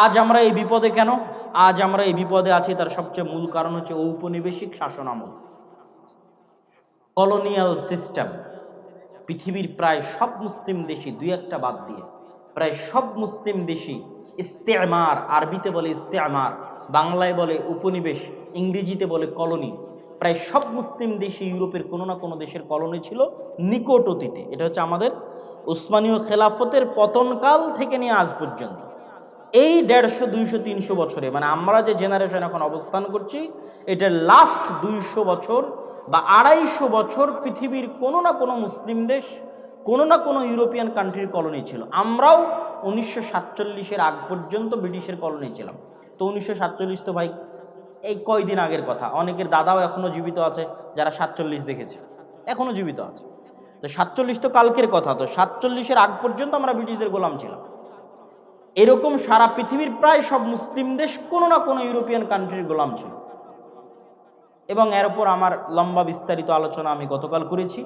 আজ আমরা এই বিপদে কেন? আজ আমরা এই বিপদে আছি, তার সবচেয়ে মূল কারণ হচ্ছে ঔপনিবেশিক শাসন আমল কলোনিয়াল সিস্টেম পৃথিবীর প্রায় সব মুসলিম দেশই, দুই একটা বাদ দিয়ে, প্রায় সব মুসলিম দেশই ইস্তেমার, আরবিতে বলে ইস্তেমার, বাংলায় বলে উপনিবেশ, ইংরেজিতে বলে কলোনি। প্রায় সব মুসলিম দেশে ইউরোপের কোনো না কোনো দেশের কলোনি ছিল নিকট অতীতে। এটা হচ্ছে আমাদের উসমানীয় খেলাফতের পতনকাল থেকে নিয়ে আজ পর্যন্ত। এই দেড়শো, দুইশো, তিনশো বছরে মানে আমরা যে জেনারেশন এখন অবস্থান করছি, এটার লাস্ট দুইশো বছর বা আড়াইশো বছর পৃথিবীর কোনো না কোনো মুসলিম দেশ, কোনো না কোনো ইউরোপিয়ান কান্ট্রির কলোনি ছিল। আমরাও উনিশশো সাতচল্লিশের আগ পর্যন্ত ব্রিটিশের কলোনি ছিলাম। তো উনিশশো সাতচল্লিশ তো ভাই, এই কয়দিন আগের কথা। অনেকের দাদাও এখনও জীবিত আছে, যারা সাতচল্লিশ দেখেছে এখনও জীবিত আছে। তো সাতচল্লিশ তো কালকের কথা, তো সাতচল্লিশের আগ পর্যন্ত আমরা ব্রিটিশদের গোলাম ছিলাম। এরকম সারা পৃথিবীর প্রায় সব মুসলিম দেশ কোনো না কোনো ইউরোপিয়ান কান্ট্রির গোলাম ছিল। এবং এর উপর আমার লম্বা বিস্তারিত আলোচনা আমি গতকাল করেছি।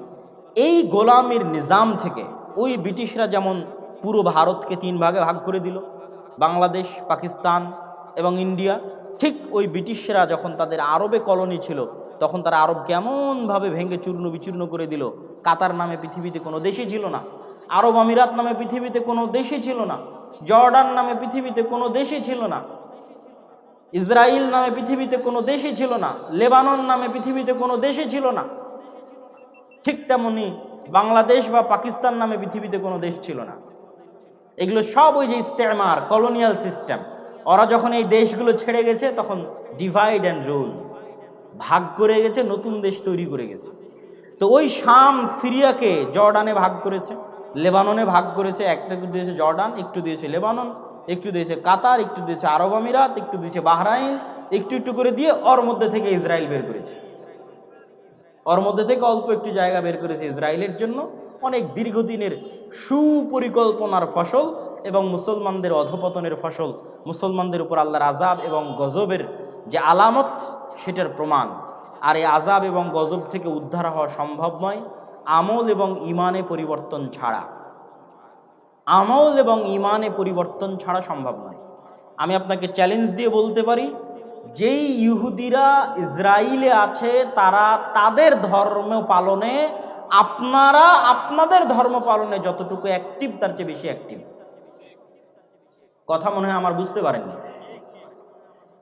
এই গোলামের নিজাম থেকে ওই ব্রিটিশরা যেমন পুরো ভারতকে তিন ভাগে ভাগ করে দিল, বাংলাদেশ, পাকিস্তান এবং ইন্ডিয়া, ঠিক ওই ব্রিটিশরা যখন তাদের আরবে কলোনি ছিল, তখন তারা আরব কেমনভাবে ভেঙে চূর্ণ বিচূর্ণ করে দিল। কাতার নামে পৃথিবীতে কোনো দেশই ছিল না, আরব আমিরাত নামে পৃথিবীতে কোনো দেশই ছিল না। জর্ডান নামে পৃথিবীতে কোনো দেশই ছিল না। ইসরায়েল নামে পৃথিবীতে কোনো দেশই ছিল না। লেবানন নামে পৃথিবীতে কোনো দেশই ছিল না। ঠিক তেমনি বাংলাদেশ বা পাকিস্তান নামে পৃথিবীতে কোনো দেশ ছিল না। এগুলো সব ওই যে ইস্তেমার, কলোনিয়াল সিস্টেম। ওরা যখন এই দেশগুলো ছেড়ে গেছে, তখন ডিভাইড অ্যান্ড রুল ভাগ করে গেছে, নতুন দেশ তৈরি করে গেছে। তো ওই শাম সিরিয়াকে জর্ডানে ভাগ করেছে। লেবাননে ভাগ করেছে, একটা একটু দিয়েছে জর্ডান, একটু দিয়েছে লেবানন, একটু দিয়েছে কাতার, একটু দিয়েছে আরব আমিরাত, একটু দিয়েছে বাহরাইন, একটু একটু করে দিয়ে ওর মধ্যে থেকে ইসরায়েল বের করেছে। ওর মধ্যে থেকে অল্প একটু জায়গা বের করেছে ইসরায়েলের জন্য। অনেক দীর্ঘদিনের সুপরিকল্পনার ফসল এবং মুসলমানদের অধপতনের ফসল, মুসলমানদের উপর আল্লাহর আজাব এবং গজবের যে আলামত, সেটার প্রমাণ। আর এই আজাব এবং গজব থেকে উদ্ধার হওয়া সম্ভব নয়। আমল এবং ইমানে পরিবর্তন ছাড়া। আমল এবং ইমানে পরিবর্তন ছাড়া সম্ভব নয়। আমি আপনাকে চ্যালেঞ্জ দিয়ে বলতে পারি, যেই ইহুদিরা ইসরায়েলে আছে, তারা তাদের ধর্ম পালনে, আপনারা আপনাদের ধর্ম পালনে যতটুকু অ্যাক্টিভ তার চেয়ে বেশি অ্যাক্টিভ কথা মনে হয় আমার বুঝতে পারেননি।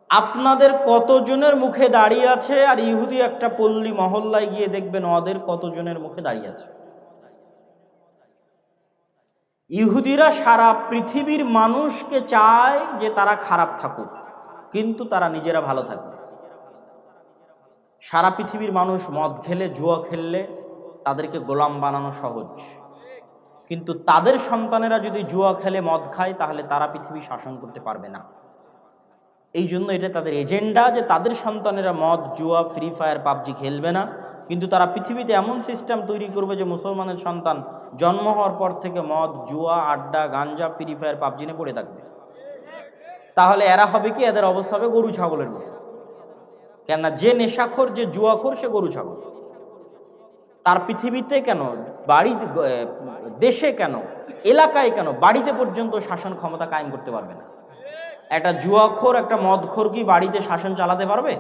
আপনাদের কতজনের মুখে দাঁড়িয়ে আছে? আর ইহুদি একটা পল্লী মহল্লায় গিয়ে দেখবেন ওদের কতজনের মুখে দাঁড়িয়ে আছে। ইহুদিরা সারা পৃথিবীর মানুষকে চায় যে তারা খারাপ থাকুক, কিন্তু তারা নিজেরা ভালো থাকবে। সারা পৃথিবীর মানুষ মদ খেলে, জুয়া খেললে তাদেরকে গোলাম বানানো সহজ। কিন্তু তাদের সন্তানেরা যদি জুয়া খেলে, মদ খায়, তাহলে তারা পৃথিবী শাসন করতে পারবে না। এই জন্য এটা তাদের এজেন্ডা যে তাদের সন্তানেরা মদ, জুয়া ফ্রি ফায়ার পাবজি খেলবে না। কিন্তু তারা পৃথিবীতে এমন সিস্টেম তৈরি করবে যে মুসলমানের সন্তান জন্ম হওয়ার পর থেকে মদ, জুয়া, আড্ডা, গাঞ্জা ফ্রি ফায়ার পাবজি নিয়ে পড়ে থাকবে। তাহলে এরা হবে কি? এদের অবস্থা হবে গরু ছাগলের মতো। কেননা যে নেশাখোর, যে জুয়াখোর, সে গরু ছাগল। তার পৃথিবীতে কেন? বাড়ি দেশে কেন? এলাকায় কেন? বাড়িতে পর্যন্ত শাসন ক্ষমতা কায়েম করতে পারবে না। একটা জুয়াখোর, একটা মদখোর কি বাড়িতে শাসন চালাতে পারবে?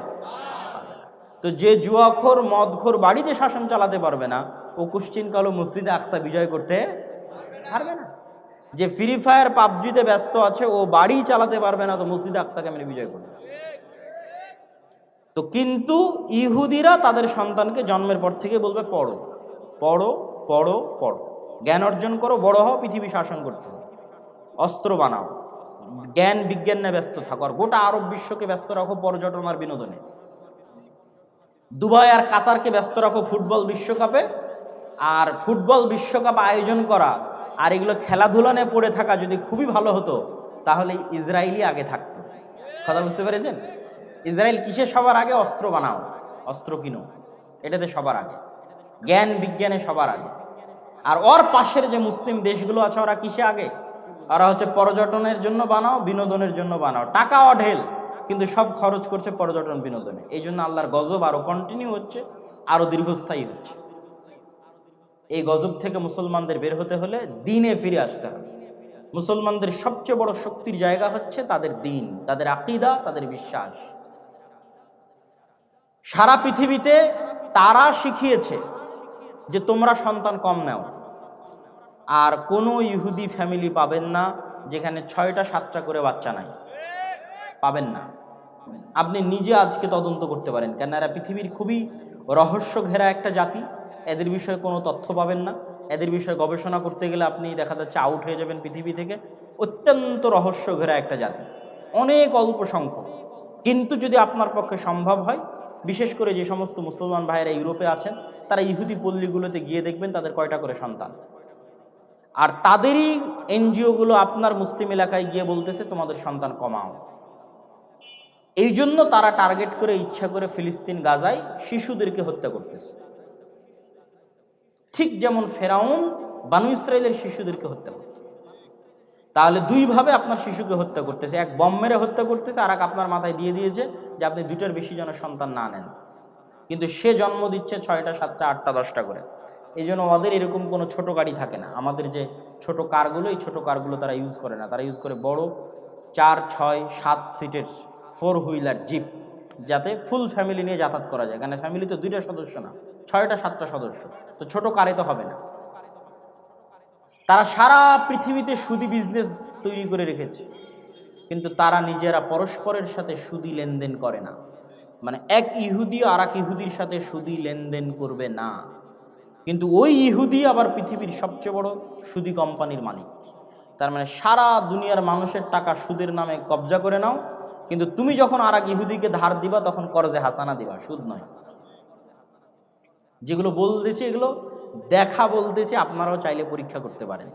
তো যে জুয়াখোর, মদখোর বাড়িতে শাসন চালাতে পারবে না, ও কুশ্চিন কালো মসজিদে আকসা বিজয় করতে পারবে না। যে ফ্রি ফায়ার পাবজিতে ব্যস্ত আছে, ও বাড়ি চালাতে পারবে না, তো মসজিদে আকসা কেমন বিজয় করবে। তো কিন্তু ইহুদিরা তাদের সন্তানকে জন্মের পর থেকে বলবে, পড়ো পড়ো পড়ো পড়ো। জ্ঞান অর্জন করো, বড় হও, পৃথিবী শাসন করতে হবে। অস্ত্র বানাও। জ্ঞান বিজ্ঞান নিয়ে ব্যস্ত থাকো। আর গোটা আরব বিশ্বকে ব্যস্ত রাখো পর্যটন আর বিনোদনে। দুবাই আর কাতারকে ব্যস্ত রাখো ফুটবল বিশ্বকাপে। আর ফুটবল বিশ্বকাপ আয়োজন করা আর এগুলো খেলাধুলা নিয়ে পড়ে থাকা যদি খুবই ভালো হতো, তাহলে ইসরায়েলই আগে থাকতো। কথা বুঝতে পেরেছেন? ইসরায়েল কিসে সবার আগে? অস্ত্র বানাও, অস্ত্র কিনো। এটাতে সবার আগে। জ্ঞান বিজ্ঞানে সবার আগে। আর ওর পাশের যে মুসলিম দেশগুলো আছে, ওরা কিসে আগে? ওরা হচ্ছে পর্যটনের জন্য বানাও, বিনোদনের জন্য বানাও। টাকা অঢেল, কিন্তু সব খরচ করছে পর্যটন, বিনোদনে। এই জন্য আল্লাহর গজব আরও কন্টিনিউ হচ্ছে আরও দীর্ঘস্থায়ী হচ্ছে। এই গজব থেকে মুসলমানদের বের হতে হলে দিনে ফিরে আসতে হবে। মুসলমানদের সবচেয়ে বড় শক্তির জায়গা হচ্ছে তাদের দিন, তাদের আকিদা, তাদের বিশ্বাস। সারা পৃথিবীতে তারা শিখিয়েছে যে তোমরা সন্তান কম নাও। আর কোনো ইহুদি ফ্যামিলি পাবেন না যেখানে ছয়টা, সাতটা করে বাচ্চা নাই। পাবেন না। আপনি নিজে আজকে তদন্ত করতে পারেন। কেন এরা পৃথিবীর খুবই রহস্য ঘেরা একটা জাতি। এদের বিষয়ে কোনো তথ্য পাবেন না। এদের বিষয়ে গবেষণা করতে গেলে আপনি দেখা যাচ্ছে আউট হয়ে যাবেন পৃথিবী থেকে। অত্যন্ত রহস্য ঘেরা একটা জাতি। অনেক অল্প সংখ্যক। কিন্তু যদি আপনার পক্ষে সম্ভব হয়, বিশেষ করে যে সমস্ত মুসলমান ভাইয়েরা ইউরোপে আছেন, তারা ইহুদি পল্লীগুলোতে গিয়ে দেখবেন তাদের কয়টা করে সন্তান। আর তাদেরই এনজিওগুলো আপনার মুসলিম এলাকায় গিয়ে বলতেছে, তোমাদের সন্তান কমাও। এই জন্য তারা টার্গেট করে ইচ্ছা করে ফিলিস্তিন, গাজায় শিশুদেরকে হত্যা করতেছে। ঠিক যেমন ফেরাউন বানু ইসরায়েলের শিশুদেরকে হত্যা করত। তাহলে দুইভাবে আপনার শিশুকে হত্যা করতেছে। এক বম মেরে হত্যা করতেছে আর এক আপনার মাথায় দিয়ে দিয়েছে যে আপনি দুইটার বেশি যেন সন্তান না নেন। কিন্তু সে জন্ম দিচ্ছে ছয়টা, সাতটা, আটটা, দশটা করে। এই জন্য ওদের এরকম কোনো ছোট গাড়ি থাকে না। আমাদের যে ছোট কারগুলো, এই ছোট কারগুলো তারা ইউজ করে না। তারা ইউজ করে বড় চার, ছয়, সাত সিটের ফোর হুইলার জিপ যাতে ফুল ফ্যামিলি নিয়ে যাতায়াত করা যায়। কারণ ফ্যামিলি তো দুইটা সদস্য না, ছয়টা, সাতটা সদস্য। তো ছোট কারে তো হবে না। তারা সারা পৃথিবীতে সুদি বিজনেস তৈরি করে রেখেছে। কিন্তু তারা নিজেরা পরস্পরের সাথে সুদি লেনদেন করে না। মানে এক ইহুদি আর এক ইহুদির সাথে সুদি লেনদেন করবে না। কিন্তু ওই ইহুদি আবার পৃথিবীর সবচেয়ে বড় সুদি কোম্পানির মালিক। তার মানে সারা দুনিয়ার মানুষের টাকা সুদের নামে কবজা করে নাও, কিন্তু তুমি যখন আর এক ইহুদিকে ধার দিবা, তখন করজে হাসানা দিবা, সুদ নয়। যেগুলো বলতেছে, এগুলো দেখা বলতেছে, আপনারাও চাইলে পরীক্ষা করতে পারেন।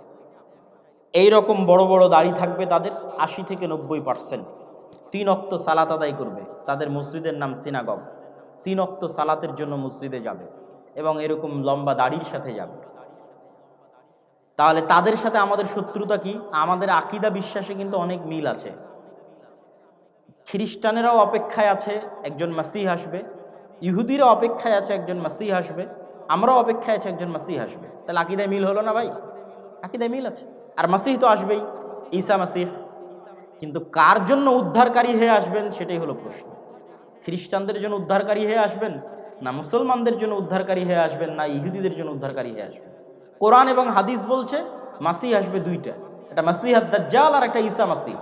এই রকম বড় বড় দাড়ি থাকবে তাদের, আশি থেকে নব্বই পার্সেন্ট। তিন অক্ত সালাত আদায় করবে, তাদের মসজিদের নাম সিনাগগ। তিন অক্ত সালাতের জন্য মসজিদে যাবে। এবং এরকম লম্বা দাড়ির সাথে যাবে। তাহলে তাদের সাথে আমাদের শত্রুতা কি? আমাদের আকিদা বিশ্বাসে কিন্তু অনেক মিল আছে। খ্রিস্টানেরাও অপেক্ষায় আছে, একজন মাসিহ আসবে। ইহুদিরা অপেক্ষায় আছে, একজন মাসিহ আসবে। আমরাও অপেক্ষায় আছে, একজন মাসিহ আসবে। তাহলে আকিদায় মিল হলো না ভাই? আকিদায় মিল আছে। আর মাসিহ তো আসবেই, ঈসা মাসিহ। কিন্তু কার জন্য উদ্ধারকারী হয়ে আসবেন, সেটাই হলো প্রশ্ন। খ্রিস্টানদের জন্য উদ্ধারকারী হয়ে আসবেন না মুসলমানদের জন্য উদ্ধারকারী হয়ে আসবেন, না ইহুদিদের জন্য উদ্ধারকারী হয়ে আসবেন। কোরআন এবং হাদিস বলছে, মাসিহ আসবে দুইটা। একটা মাসিহাদ দাজ্জাল আর একটা ঈসা মাসিহ।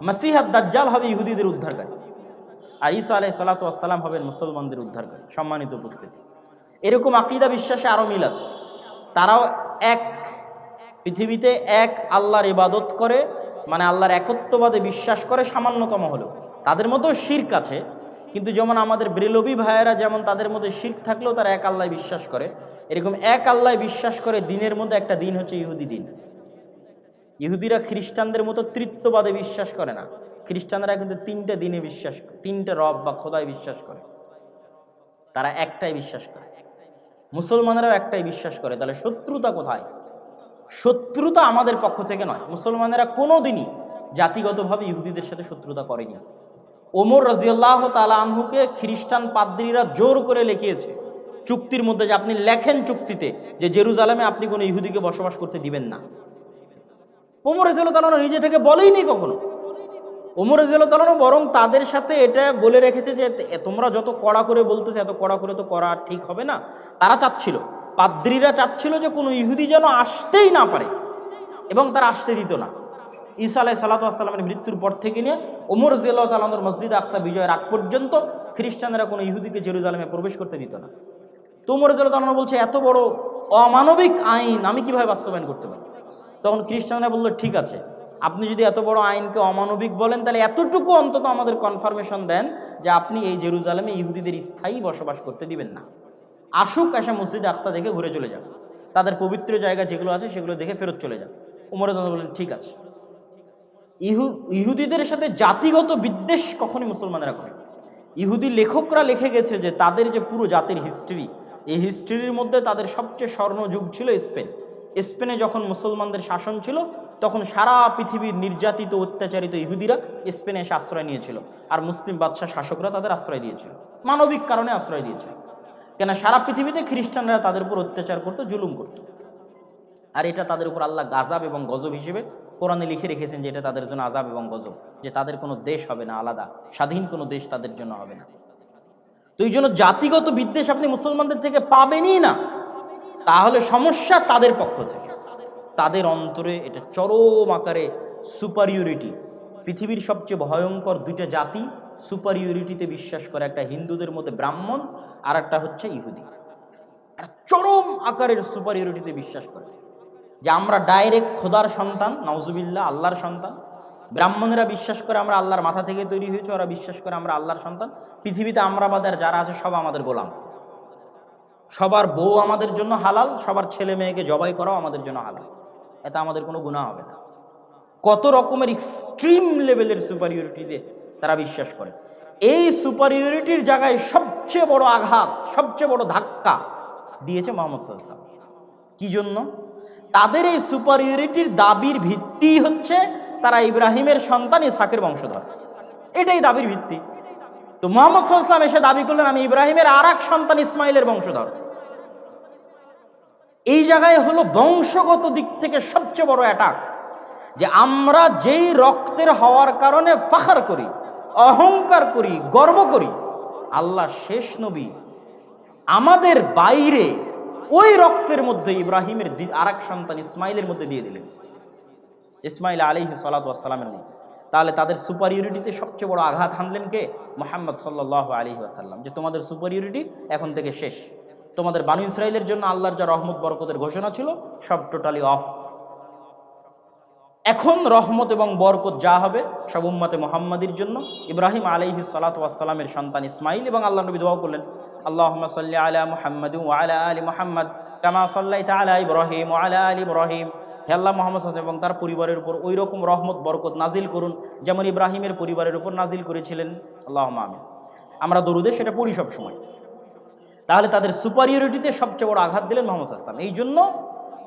মাসিহাদ দাজ্জাল হবে ইহুদিদের উদ্ধারকারী আর ঈসা আলাই সালাতাম হবেন মুসলমানদের উদ্ধারকারী। সম্মানিত উপস্থিতি। এরকম আকিদা বিশ্বাসে আরও মিল আছে। তারাও এক, পৃথিবীতে এক আল্লাহর ইবাদত করে মানে আল্লাহর একত্ববাদে বিশ্বাস করে সামান্যতম হলেও। তাদের মধ্যেও শির্ক আছে কিন্তু যেমন আমাদের ব্রেলবি ভাইয়েরা যেমন তাদের মধ্যে শির্ক থাকলেও তারা এক আল্লাহ বিশ্বাস করে। এরকম এক আল্লাহ বিশ্বাস করে দিনের মধ্যে একটা দিন হচ্ছে ইহুদি দিন। ইহুদিরা খ্রিস্টানদের মতো তৃত্ববাদে বিশ্বাস করে না। খ্রিস্টানরা কিন্তু তিনটে দিনে বিশ্বাস, তিনটে রব বা খোদায় বিশ্বাস করে। তারা একটাই বিশ্বাস করে। মুসলমানেরাও একটাই বিশ্বাস করে। তাহলে শত্রুতা কোথায়? শত্রুতা আমাদের পক্ষ থেকে নয়। মুসলমানেরা কোনো দিনই জাতিগতভাবে ইহুদিদের সাথে শত্রুতা করেনি। ওমর রাজিয়াল্লাহ তালা আনহুকে খ্রিস্টান পাদ্রীরা জোর করে লিখিয়েছে। চুক্তির মধ্যে যে আপনি লেখেন চুক্তিতে যে জেরুজালেমে আপনি কোনো ইহুদিকে বসবাস করতে দিবেন না। ওমর রাজিয়াল তালানো নিজে থেকে বলেইনি কখনো। ওমর রাজিয়াল তালানো বরং তাদের সাথে এটা বলে রেখেছে যে তোমরা যত কড়া করে বলতেছে, এত কড়া করে তো করা ঠিক হবে না। তারা চাচ্ছিল, পাদ্রীরা চাচ্ছিল যে কোনো ইহুদি যেন আসতেই না পারে এবং তারা আসতে দিত না। ঈসা আলাই সাল্লাতামের মৃত্যুর পর থেকে নিয়ে ওমর জিয়াল্লাহ তালানোর মসজিদ আকসা বিজয়ের আগ পর্যন্ত খ্রিস্টানরা কোনো ইহুদিকে জেরুজালেমে প্রবেশ করতে দিত না। তো ওমর জিয়াল্লাহ তালানো বলছে, এত বড় অমানবিক আইন আমি কীভাবে বাস্তবায়ন করতে পারি? তখন খ্রিস্টানরা বলল, ঠিক আছে, আপনি যদি এত বড় আইনকে অমানবিক বলেন, তাহলে এতটুকু অন্তত আমাদের কনফার্মেশন দেন যে আপনি এই জেরুজালেমে ইহুদিদের স্থায়ী বসবাস করতে দিবেন না। আসুক এসে মসজিদ আকসা দেখে ঘুরে চলে যান তাদের পবিত্র জায়গা যেগুলো আছে, সেগুলো দেখে ফেরত চলে যান উমর বলেন ঠিক আছে। ইহু, ইহুদিদের সাথে জাতিগত বিদ্বেষ কখনই মুসলমানেরা করে ইহুদি লেখকরা লিখে গেছে যে তাদের যে পুরো জাতির হিস্ট্রি এই হিস্ট্রির মধ্যে তাদের সবচেয়ে স্বর্ণযুগ ছিল স্পেন। স্পেনে যখন মুসলমানদের শাসন ছিল, তখন সারা পৃথিবীর নির্যাতিত, অত্যাচারিত ইহুদিরা স্পেনে এসে আশ্রয় নিয়েছিল। আর মুসলিম বাদশাহ শাসকরা তাদের আশ্রয় দিয়েছিল। মানবিক কারণে আশ্রয় দিয়েছিল। কেন সারা পৃথিবীতে খ্রিস্টানরা তাদের উপর অত্যাচার করতো, জুলুম করত। আর এটা তাদের উপর আল্লাহ গাজাব এবং গজব হিসেবে কোরআনে লিখে রেখেছেন যে এটা তাদের জন্য আজাব এবং গজব, যে তাদের কোনো দেশ হবে না আলাদা, স্বাধীন কোনো দেশ তাদের জন্য হবে না। তো এই জন্য জাতিগত বিদ্বেষ আপনি মুসলমানদের থেকে পাবেনই না। তাহলে সমস্যা তাদের পক্ষ থেকে। তাদের অন্তরে এটা চরম আকারে সুপারিয়রিটি পৃথিবীর সবচেয়ে ভয়ঙ্কর দুইটা জাতি সুপারিয়রিটিতে বিশ্বাস করে, একটা হিন্দুদের মধ্যে ব্রাহ্মণ আর একটা হচ্ছে ইহুদি। চরম আকারের সুপারিয়রিটিতে বিশ্বাস করে। যে আমরা ডাইরেক্ট খোদার সন্তান নওজুবিল্লাহ আল্লাহর সন্তান। ব্রাহ্মণেরা বিশ্বাস করে আমরা আল্লাহর মাথা থেকে তৈরি হয়েছে, ওরা বিশ্বাস করে আমরা আল্লাহর সন্তান। পৃথিবীতে আমরা বাদের যারা আছে, সব আমাদের গোলাম। সবার বউ আমাদের জন্য হালাল, সবার ছেলে মেয়েকে জবাই করাও আমাদের জন্য হালাল। এতে আমাদের কোনো গুণা হবে না। কত রকমের এক্সট্রিম লেভেলের সুপারিয়রিটিতে তারা বিশ্বাস করে। এই সুপারিয়রিটির জায়গায় সবচেয়ে বড় আঘাত, সবচেয়ে বড় ধাক্কা দিয়েছে মোহাম্মদ সাল্লাম কি জন্য? তাদের এই সুপারিয়রিটির দাবির ভিত্তি হচ্ছে তারা ইব্রাহিমের সন্তান ইসাকের বংশধর। এটাই দাবির ভিত্তি। তো মোহাম্মদ সাল্লাম এসে দাবি করলেন, আমি ইব্রাহিমের আর এক সন্তান ইসমাইলের বংশধর। এই জায়গায় হলো বংশগত দিক থেকে সবচেয়ে বড় অ্যাটাক যে আমরা যেই রক্তের হওয়ার কারণে ফাখার করি, অহংকার করি, গর্ব করি, আল্লাহ শেষ নবী। আমাদের বাইরে ওই রক্তের মধ্যে ইব্রাহিমের আর এক সন্তান ইসমাইলের মধ্যে দিয়ে দিলেন। ইসমাইল আলিহি সালাতামের মধ্যে তাহলে তাদের সুপারিয়রিটিতে সবচেয়ে বড় আঘাত হানলেন কে? মোহাম্মদ সাল্লাহ আলী আসাল্লাম যে তোমাদের সুপারিয়রিটি এখন থেকে শেষ। তোমাদের বানু ইসরায়েলের জন্য আল্লাহর যা রহমত বরকতের ঘোষণা ছিল, সব টোটালি অফ এখন রহমত এবং বরকত যা হবে সব উম্মতে মোহাম্মদীর জন্য। ইব্রাহিম আলহি সালাতামের সন্তান ইসমাইল এবং আল্লাহ নবী দোয়া করলেন আল্লাহ সাল্লি আলা মুহাম্মদ আলা আলী মোহাম্মদ কামা সাল্লাই তালা ইব্রাহিম আলা আলী ইব্রাহিম। হে আল্লাহ মোহাম্মদ হাসান এবং তার পরিবারের উপর ওই রকম রহমত, বরকত নাজিল করুন, যেমন ইব্রাহিমের পরিবারের উপর নাজিল করেছিলেন। আল্লাহ আমি আমরা দরুদে সেটা পড়ি সব সময় তাহলে তাদের সুপারিয়রিটিতে সবচেয়ে বড় আঘাত দিলেন মোহাম্মদ আসলাম এই জন্য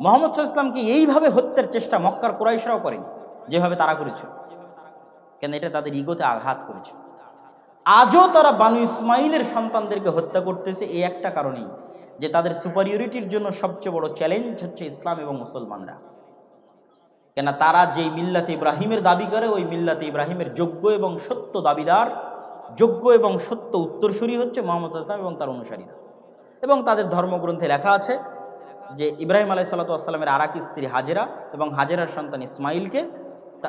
মোহাম্মদ ইসলামকে এইভাবে হত্যার চেষ্টা মক্কার কোরাইশরাও করেনি, যেভাবে তারা করেছে কেন এটা তাদের ইগোতে আঘাত করেছে। আজও তারা বানু ইসমাইলের সন্তানদেরকে হত্যা করতেছে এই একটা কারণেই, যে তাদের সুপারিয়রিটির জন্য সবচেয়ে বড় চ্যালেঞ্জ হচ্ছে ইসলাম এবং মুসলমানরা। কেন তারা যেই মিল্লাতে ইব্রাহিমের দাবি করে, ওই মিল্লাতে ইব্রাহিমের যোগ্য এবং সত্য দাবিদার, যোগ্য এবং সত্য উত্তরসূরি হচ্ছে মোহাম্মদ ইসলাম এবং তার অনুসারীরা। এবং তাদের ধর্মগ্রন্থে লেখা আছে যে ইব্রাহিম আলাই সাল্লাতামের আরাকি স্ত্রী হাজেরা এবং হাজেরার সন্তান ইসমাইলকে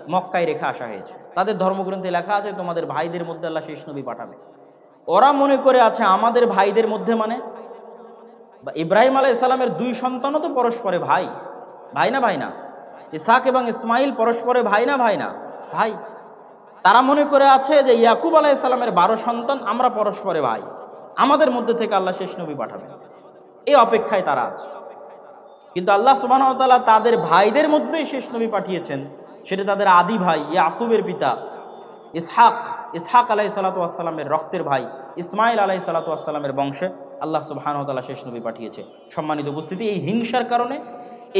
মক্কায় রেখে আসা হয়েছে। তাদের ধর্মগ্রন্থে লেখা আছে, তোমাদের ভাইদের মধ্যে আল্লাহ শেষ নবী পাঠাবে। ওরা মনে করে আছে, আমাদের ভাইদের মধ্যে মানে? ইব্রাহিম আলাই ইসলামের দুই সন্তানও তো পরস্পরে ভাই। ভাই না ভাই না? ইসাক এবং ইসমাইল পরস্পরে ভাই না ভাই না? ভাই। তারা মনে করে আছে যে ইয়াকুব আলাই সাল্লামের বারো সন্তান, আমরা পরস্পরে ভাই। আমাদের মধ্যে থেকে আল্লাহ শেষ নবী এই অপেক্ষায় তারা আছে। কিন্তু আল্লাহ সুবাহতাল্লাহ তাদের ভাইদের মধ্যেই শেষ নবী পাঠিয়েছেন। সেটা তাদের আদি ভাই, ইয়াকুবের পিতা। ইসহাক ইসহাক আলাহি আলাই সালাতামের রক্তের ভাই ইসমাইল আলাহি আলাই সালাতামের বংশে আল্লাহ সুবাহানতাল্লাহ শেষ নবী পাঠিয়েছে। সম্মানিত উপস্থিতি, এই হিংসার কারণে,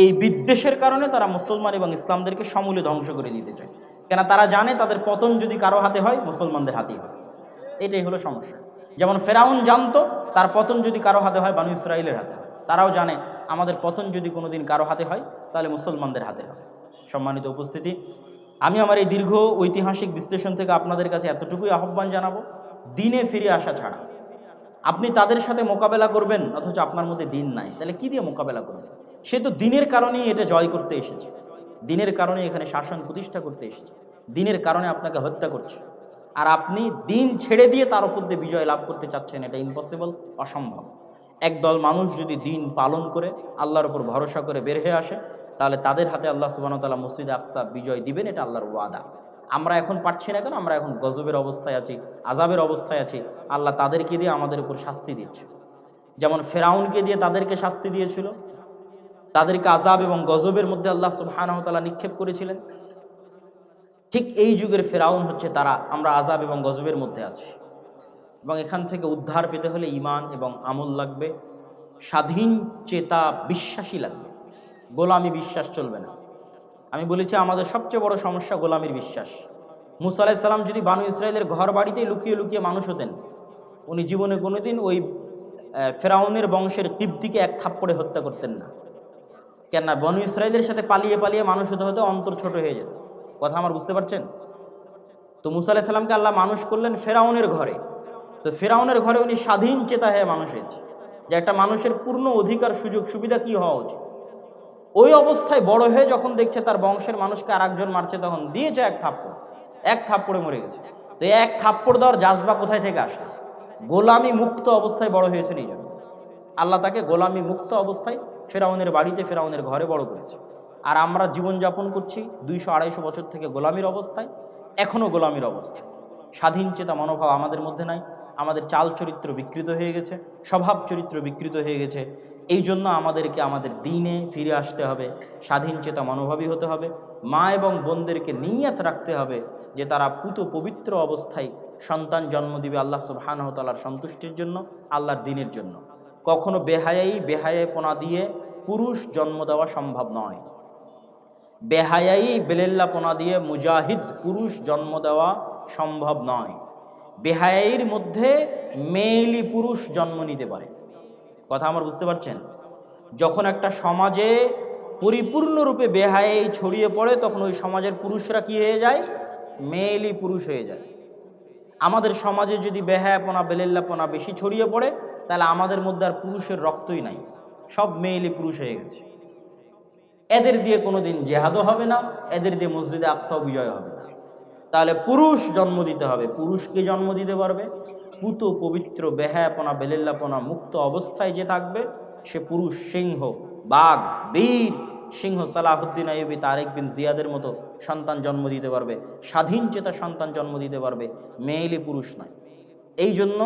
এই বিদ্বেষের কারণে তারা মুসলমান এবং ইসলামদেরকে সমূলে ধ্বংস করে দিতে চায়। কেন তারা জানে তাদের পতন যদি কারও হাতে হয়, মুসলমানদের হাতেই হয় এটাই হলো সমস্যা। যেমন ফেরাউন জানতো, তার পতন যদি কারও হাতে হয়, বানু ইসরায়েলের হাতে তারাও জানে আমাদের পতন যদি কোনো দিন কারও হাতে হয়, তাহলে মুসলমানদের হাতে হয় সম্মানিত উপস্থিতি, আমি আমার এই দীর্ঘ ঐতিহাসিক বিশ্লেষণ থেকে আপনাদের কাছে এতটুকুই আহ্বান জানাব, দিনে ফিরে আসা ছাড়া। আপনি তাদের সাথে মোকাবেলা করবেন, অথচ আপনার মধ্যে দিন নাই। তাহলে কি দিয়ে মোকাবেলা করবেন? সে তো দিনের কারণেই এটা জয় করতে এসেছে। দিনের কারণে এখানে শাসন প্রতিষ্ঠা করতে এসেছে। দিনের কারণে আপনাকে হত্যা করছে। আর আপনি দিন ছেড়ে দিয়ে তার উপর দিয়ে বিজয় লাভ করতে চাচ্ছেন, এটা ইম্পসিবল অসম্ভব। একদল মানুষ যদি দিন পালন করে, আল্লাহর উপর ভরসা করে বের হয়ে আসে, তাহলে তাদের হাতে আল্লাহ সুবাহতাল্লাহ মসজিদ আকসা বিজয় দিবেন, এটা আল্লাহর ওয়াদা। আমরা এখন পারছি না কেন? আমরা এখন গজবের অবস্থায় আছি আজাবের অবস্থায় আছি। আল্লাহ তাদেরকে দিয়ে আমাদের উপর শাস্তি দিচ্ছে। যেমন ফেরাউনকে দিয়ে তাদেরকে শাস্তি দিয়েছিল, তাদেরকে আজাব এবং গজবের মধ্যে আল্লাহ সুবাহানহতালা নিক্ষেপ করেছিলেন। ঠিক এই যুগের ফেরাউন হচ্ছে তারা, আমরা আজাব এবং গজবের মধ্যে আছি। এবং এখান থেকে উদ্ধার পেতে হলে ইমান এবং আমল লাগবে। স্বাধীন চেতা বিশ্বাসী লাগবে। গোলামি বিশ্বাস চলবে না। আমি বলেছি, আমাদের সবচেয়ে বড় সমস্যা গোলামির বিশ্বাস। মুসা আলাইসাল্লাম যদি বানু ইসরায়েলের ঘর বাড়িতেই লুকিয়ে লুকিয়ে মানুষ হতেন, উনি জীবনে কোনোদিন ওই ফেরাউনের বংশের টিপটিকে এক থাপ্পড়ে হত্যা করতেন না। কেন না বনু ইসরায়েলের সাথে পালিয়ে পালিয়ে মানুষ হতে হতে অন্তর ছোট হয়ে যেত। কথা আমার বুঝতে পারছেন? তো মুসা আলাইহিস সালামকে আল্লাহ মানুষ করলেন ফেরাউনের ঘরে। তো ফেরাউনের ঘরে উনি স্বাধীন চেতা হয়ে মানুষ হয়েছে। যে একটা মানুষের পূর্ণ অধিকার, সুযোগ, সুবিধা কি হওয়া উচিত? ওই অবস্থায় বড় হয়ে যখন দেখছে তার বংশের মানুষকে আর একজন মারছে, তখন দিয়েছে এক থাপ্পড়। এক থাপ্পড়ে মরে গেছে। তো এক থাপ্পড় দেওয়ার জাজবা কোথায় থেকে আসলো? গোলামি মুক্ত অবস্থায় বড় হয়েছেন এই আল্লাহ তাকে গোলামি মুক্ত অবস্থায় ফেরাউনের বাড়িতে, ফেরাউনের ঘরে বড় করেছে। আর আমরা জীবনযাপন করছি দুইশো আড়াইশো বছর থেকে গোলামির অবস্থায় এখনও গোলামির অবস্থায়। স্বাধীন চেতা মনোভাব আমাদের মধ্যে নাই। আমাদের চাল চরিত্র বিকৃত হয়ে গেছে, স্বভাব চরিত্র বিকৃত হয়ে গেছে। এই জন্য আমাদেরকে আমাদের দিনে ফিরে আসতে হবে, স্বাধীন চেতা মনোভাবী হতে হবে, মা এবং বোনদেরকে নিয়াত রাখতে হবে যে তারা পুত পবিত্র অবস্থায় সন্তান জন্ম দিবে আল্লাহ সুবহানহতালার সন্তুষ্টির জন্য, আল্লাহর দিনের জন্য। কখনো বেহায়াই পোনা দিয়ে পুরুষ জন্ম দেওয়া সম্ভব নয়। বেহায়াই বেলেল্লাপনা দিয়ে মুজাহিদ পুরুষ জন্ম দেওয়া সম্ভব নয়। বেহায়াইর মধ্যে মেয়েলি পুরুষ জন্ম নিতে পারে। কথা আমার বুঝতে পারছেন? যখন একটা সমাজে পরিপূর্ণরূপে বেহায়াই ছড়িয়ে পড়ে, তখন ওই সমাজের পুরুষরা কি হয়ে যায়? মেয়েলি পুরুষ হয়ে যায়। আমাদের সমাজে যদি বেহায়াপনা, বেলেল্লাপনা বেশি ছড়িয়ে পড়ে, তাহলে আমাদের মধ্যে আর পুরুষের রক্তই নাই। সব মেয়েলি পুরুষ হয়ে গেছে। এদের দিয়ে কোনোদিন জেহাদও হবে না, এদের দিয়ে মসজিদে আকসাও বিজয় হবে না। তাহলে পুরুষ জন্ম দিতে হবে। পুরুষকে জন্ম দিতে পারবে? পুত, পবিত্র, বেহায়াপনা, বেলেল্লাপনা, মুক্ত অবস্থায় যে থাকবে, সে পুরুষ সিংহ, বাঘ, বীর, সিংহ সালাহুদ্দিন আইবি তারেক বিন জিয়াদের মতো সন্তান জন্ম দিতে পারবে। স্বাধীন চেতা সন্তান জন্ম দিতে পারবে। মেয়েলি পুরুষ নয়। এই জন্য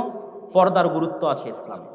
পর্দার গুরুত্ব আছে ইসলামে।